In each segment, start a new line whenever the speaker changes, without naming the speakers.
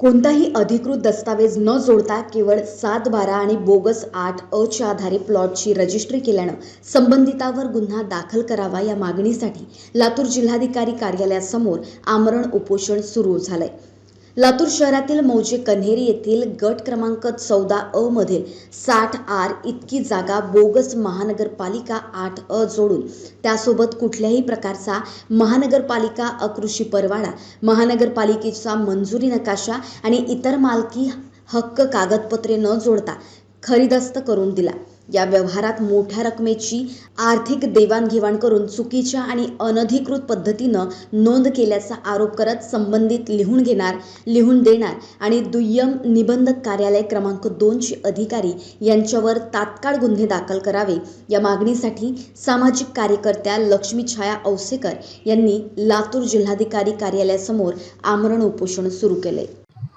कोणताही अधिकृत दस्तावेज न जोडता केवळ सात बारा आणि बोगस आठ अ च्या आधारे प्लॉटची रजिस्ट्री केल्यानं संबंधितावर गुन्हा दाखल करावा या मागणीसाठी लातूर जिल्हाधिकारी कार्यालयासमोर आमरण उपोषण सुरू झालंय. लातूर शहरातील मौजे कन्हेरी येथील गट क्रमांक चौदा अ मधील साठ आर इतकी जागा बोगस महानगरपालिका आठ अ जोडून त्यासोबत कुठल्याही प्रकारचा महानगरपालिका अकृषी परवाना महानगरपालिकेचा मंजुरी नकाशा आणि इतर मालकी हक्क कागदपत्रे न जोडता खरीदस्त करून दिला. या व्यवहारात मोठ्या रकमेची आर्थिक देवाणघेवाण करून चुकीच्या आणि अनधिकृत पद्धतीनं नोंद केल्याचा आरोप करत संबंधित लिहून घेणार लिहून देणार आणि दुय्यम निबंधक कार्यालय क्रमांक दोनचे अधिकारी यांच्यावर तात्काळ गुन्हे दाखल करावे. या मागणीसाठी सामाजिक कार्यकर्त्या लक्ष्मी छाया औसेकर यांनी लातूर जिल्हाधिकारी कार्यालयासमोर आमरण उपोषण सुरू केले.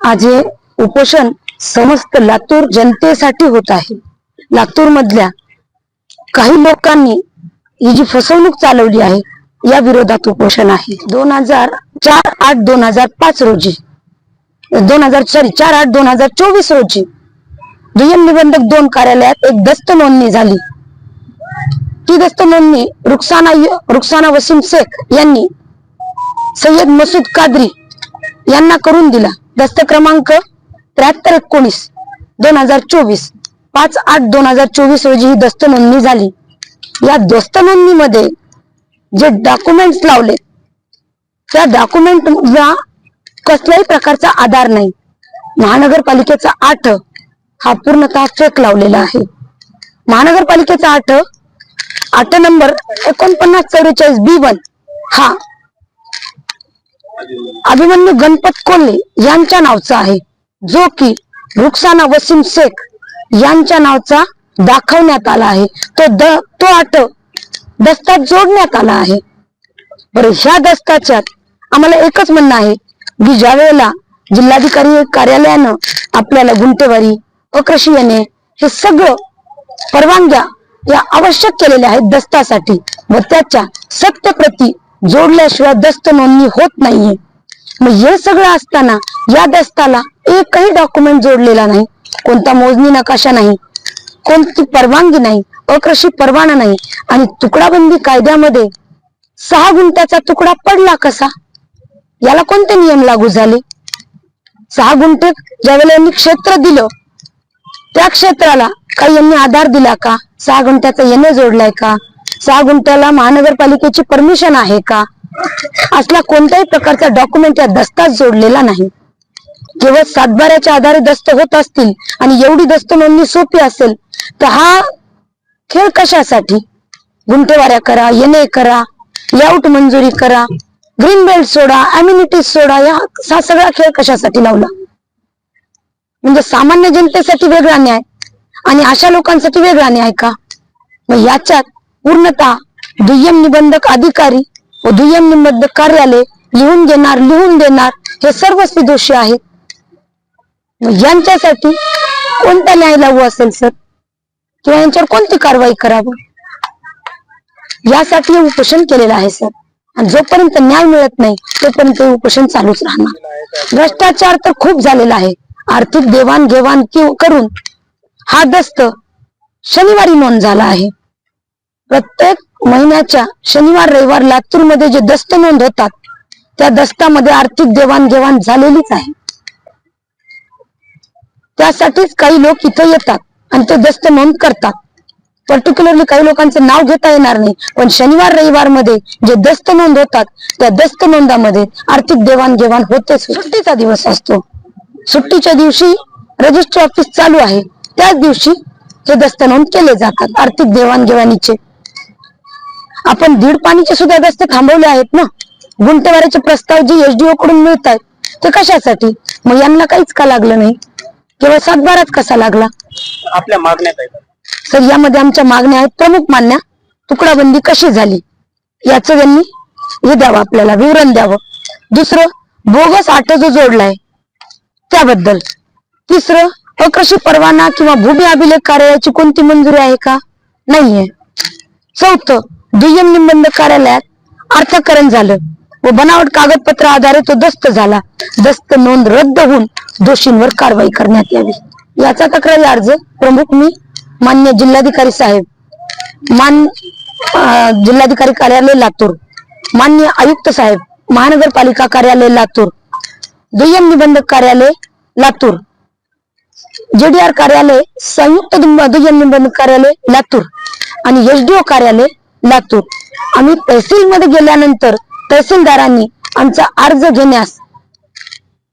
आज हे उपोषण समस्त लातूर जनतेसाठी होत आहे. लातूर मधल्या काही लोकांनी ही जी फसवणूक चालवली आहे या विरोधात उपोषण आहे. दोन हजार चार आठ दोन हजार पाच रोजी दोन हजार सॉरी चार आठ दोन हजार चोवीस रोजी दुय्यम निबंधक दोन कार्यालयात एक दस्त नोंदणी झाली. ती दस्त नोंदणी रुक्साना रुक्साना वसीम शेख यांनी सय्यद मसूद कादरी यांना करून दिला. दस्त क्रमांक त्र्याहत्तर एकोणीस दोन हजार चोवीस. पाच आठ दोन हजार चोवीस रोजी ही दस्त नोंदणी झाली. या दस्त नोंदणीमध्ये जे डॉक्युमेंट्स लावले त्या डॉक्युमेंटला कसल्याही प्रकारचा आधार नाही. महानगरपालिकेचा आठ हा पूर्णतः फेक लावलेला आहे. महानगरपालिकेचा आठ आठ नंबर एकोणपन्नास चौवेचाळीस बी वन हा अभिमन्यू गणपत कोल्हे यांच्या नावचा आहे. जो की रुक्साना वसीम शेख यांच्या नावचा दाखवण्यात आला आहे. तो द तो आट दस्तात जोडण्यात आला आहे. बरं ह्या दस्ताच्यात आम्हाला एकच म्हणणं आहे की ज्या वेळेला जिल्हाधिकारी कार्यालयानं आपल्याला गुंटेवारी अकृषी येणे हे सगळं परवानग्या या आवश्यक केलेल्या आहेत दस्तासाठी व त्याच्या सत्य प्रती जोडल्याशिवाय दस्त नोंदणी होत नाहीये. मग हे सगळं असताना या दस्ताला एकही डॉक्युमेंट जोडलेला नाही. कोणता मोजणी नकाशा नाही. कोणती परवानगी नाही. अकृषी परवाना नाही. आणि तुकडाबंदी कायद्यामध्ये सहा गुंठ्याचा तुकडा पडला कसा? याला कोणते नियम लागू झाले? सहा गुंठे ज्यावेळेला यांनी क्षेत्र दिलं त्या क्षेत्राला काही यांनी आधार दिला का? सहा गुंठ्याचा येणे जोडलाय का? सहा गुंठ्याला महानगरपालिकेची परमिशन आहे का? असला कोणत्याही प्रकारचा डॉक्युमेंट या दस्तात जोडलेला नाही. केवळ सातबाऱ्याच्या आधारे दस्त होत असतील आणि एवढी दस्त नोंदणी सोपी असेल तर हा खेळ कशासाठी? गुंठेवाऱ्या करा येणे करा लेआउट मंजुरी करा ग्रीन बेल्ट सोडा अम्युनिटीज सोडा या हा सगळा खेळ कशासाठी लावला? म्हणजे सामान्य जनतेसाठी वेगळा न्याय आणि अशा लोकांसाठी वेगळा न्याय का? मग याच्यात पूर्णतः दुय्यम निबंधक अधिकारी व दुय्यम कार्यालय लिहून घेणार लिहून देणार हे सर्वस्वी दोषी आहेत. यांच्यासाठी कोणता न्याय लागू असेल सर? किंवा यांच्यावर कोणती कारवाई करावी? यासाठी उपोषण केलेलं आहे सर. आणि जोपर्यंत न्याय मिळत नाही तोपर्यंत उपोषण चालूच राहणार. भ्रष्टाचार तर खूप झालेला आहे. आर्थिक देवाणघेवाण किंवा करून हा दस्त शनिवारी नोंद झाला आहे. प्रत्येक महिन्याच्या शनिवार रविवार लातूरमध्ये जे दस्त नोंद होतात त्या दस्तामध्ये आर्थिक देवाणघेवाण झालेलीच आहे. त्यासाठीच काही लोक इथं येतात आणि ते दस्त नोंद करतात. पर्टिक्युलरली काही लोकांचं नाव घेता येणार नाही पण शनिवार रविवारमध्ये जे दस्त नोंद होतात त्या दस्त नोंदामध्ये आर्थिक देवाणघेवाण होतेच सुट्टीचा दिवस असतो. सुट्टीच्या दिवशी रजिस्ट्री ऑफिस चालू आहे. त्याच दिवशी हे दस्त नोंद केले जातात आर्थिक देवाणघेवाणीचे. आपण दीड पाणीचे सुद्धा दस्त थांबवले आहेत ना? गुंटेवाऱ्याचे प्रस्ताव जे एसडीओ कडून मिळत आहेत ते कशासाठी? मग यांना काहीच का लागलं नाही? केवळ सातबाराच कसा लागला?
आपल्या मागण्या काय?
तर यामध्ये आमच्या मागण्या आहेत. प्रमुख मान्या तुकडाबंदी कशी झाली? याचं त्यांनी हे द्यावं आपल्याला विवरण द्यावं. दुसरं बोगस आठ जो जोडलाय त्याबद्दल. तिसरं अकृषी परवाना किंवा भूमी अभिलेख कार्यालयाची कोणती मंजुरी आहे का? नाहीये. चौथं दुय्यम निबंधक कार्यालयात अर्थकरण झालं व बनावट कागदपत्र आधारे तो दस्त झाला. दस्त नोंद रद्द होऊन दोषींवर कारवाई करण्यात यावी. याचा तक्रारी अर्ज प्रमुख मी मान्य जिल्हाधिकारी साहेब मान जिल्हाधिकारी कार्यालय लातूर मान्य आयुक्त साहेब महानगरपालिका कार्यालय लातूर दुय्यम निबंधक कार्यालय लातूर जेडीआर कार्यालय संयुक्त दुय्यम निबंधक कार्यालय लातूर आणि एसडीओ कार्यालय लातूर. आम्ही तहसील मध्ये गेल्यानंतर तहसीलदारांनी आमचा अर्ज घेण्यास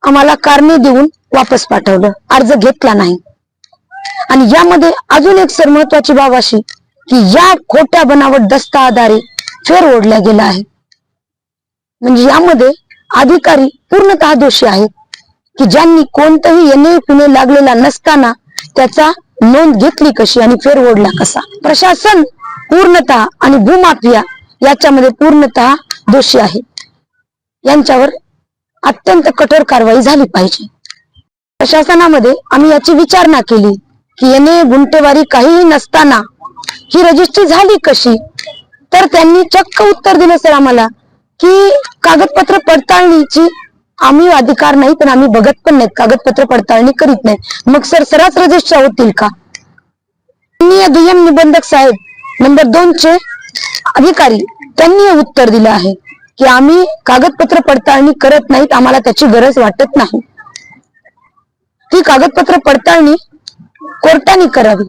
आम्हाला कारणे देऊन वापस पाठवलं. अर्ज घेतला नाही. आणि यामध्ये अजून एक सर महत्वाची बाब अशी की या खोट्या बनावट दस्ता आधारे फेर ओढल्या गेला आहे. म्हणजे यामध्ये अधिकारी पूर्णतः दोषी आहेत की ज्यांनी कोणतंही येणे पुणे लागलेला नसताना त्याचा नोंद घेतली कशी आणि फेर ओढला कसा? प्रशासन पूर्णतः आणि भूमाफिया याच्यामध्ये पूर्णतः दोषी आहे यांच्यावर अत्यंत कठोर कारवाई झाली पाहिजे. प्रशासनामध्ये आम्ही याची विचारणा केली की याने गुंटेवारी काहीही नसताना ही रजिस्ट्री झाली कशी? तर त्यांनी चक्क उत्तर दिलं सर आम्हाला की कागदपत्र पडताळणीची आम्ही अधिकार नाही पण आम्ही बघत पण नाहीत. कागदपत्र पडताळणी करीत नाही मग सर सरास रजिस्ट्रा होतील का? दुय्यम निबंधक साहेब नंबर दोन चे अधिकारी त्यांनी हे उत्तर दिलं आहे की आम्ही कागदपत्र पडताळणी करत नाहीत आम्हाला त्याची गरज वाटत नाही. ती कागदपत्र पडताळणी कोर्टाने करावी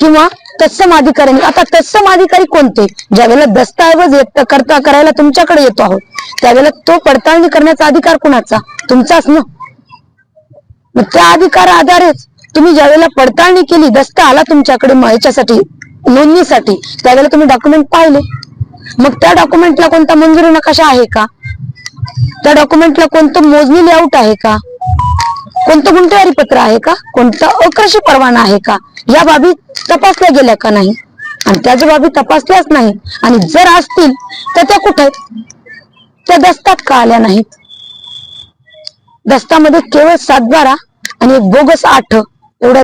किंवा तत्सम अधिकाऱ्यांनी. आता तत्सम अधिकारी कोणते? ज्यावेळेला दस्तऐवज येत करता करायला तुमच्याकडे येतो आहोत त्यावेळेला तो पडताळणी करण्याचा अधिकार कुणाचा? तुमचाच ना? मग त्या अधिकार आधारेच तुम्ही ज्यावेळेला पडताळणी केली दस्त आला तुमच्याकडे म- याच्यासाठी नोंदणीसाठी. त्यावेळेला तुम्ही डॉक्युमेंट पाहिले. मग त्या डॉक्युमेंटला कोणता मंजुरी नकाशा आहे का? त्या डॉक्युमेंटला कोणतं मोजणी लेआउट आहे का? कोणतं गुंतवारी पत्र आहे का? कोणतं अकृषी परवाना आहे का? या बाबी तपासल्या गेल्या का नाही? आणि त्या बाबी तपासल्याच नाही आणि जर असतील तर त्या कुठे आहेत? त्या दस्तात का आल्या नाहीत? दस्तामध्ये केवळ सातबारा आणि एक बोगस आठ.